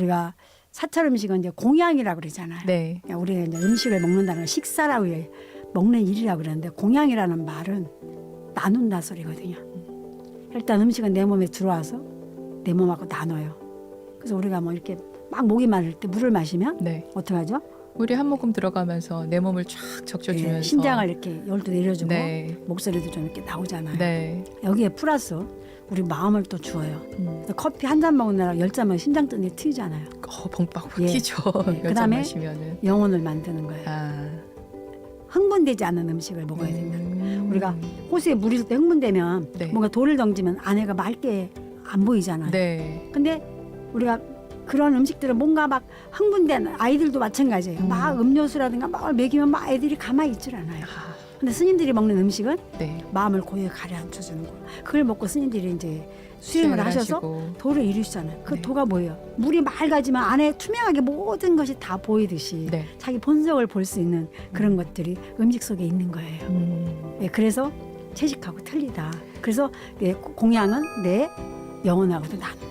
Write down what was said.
우리가 사찰 음식은 이제 공양이라고 그러잖아요. 네. 그러니까 우리가 이제 음식을 먹는다는 건 식사라고 해- 먹는 일이라고 그러는데 공양이라는 말은 나눈다 소리거든요. 일단 음식은 내 몸에 들어와서 내 몸하고 나눠요. 그래서 우리가 뭐 이렇게 막 목이 마를 때 물을 마시면 네. 어떻게 하죠? 물이 한 모금 들어가면서 내 몸을 쫙 적셔주면서 예, 신장을 이렇게 열도 내려주고 네. 목소리도 좀 이렇게 나오잖아요. 네. 여기에 플러스 우리 마음을 또 주어요. 음. 그래서 커피 한잔 나랑 열잔 먹으면 심장 뜨는 게 튀잖아요. 어, 벙빡 예. 튀죠. 예. 여자 그다음에 마시면은. 영혼을 만드는 거예요. 아. 흥분되지 않는 음식을 먹어야 된다. 음. 우리가 호수에 물이 있을 때 흥분되면 네. 뭔가 돌을 던지면 안에가 맑게 안 보이잖아요. 네. 근데 우리가 그런 음식들은 뭔가 막 흥분된 아이들도 마찬가지예요. 음. 막 음료수라든가 막 먹이면 막 애들이 가만히 있질 않아요. 아, 근데 스님들이 먹는 음식은 네. 마음을 고요히 가라앉혀 주는 거. 그걸 먹고 스님들이 이제 수행을 하셔서 하시고. 도를 이루시잖아요. 그 네. 도가 뭐예요? 물이 맑아지만 안에 투명하게 모든 것이 다 보이듯이 네. 자기 본성을 볼 수 있는 그런 것들이 음식 속에 있는 거예요. 음. 예, 그래서 채식하고 틀리다. 그래서 예, 공양은 내 영혼하고도 나눈다.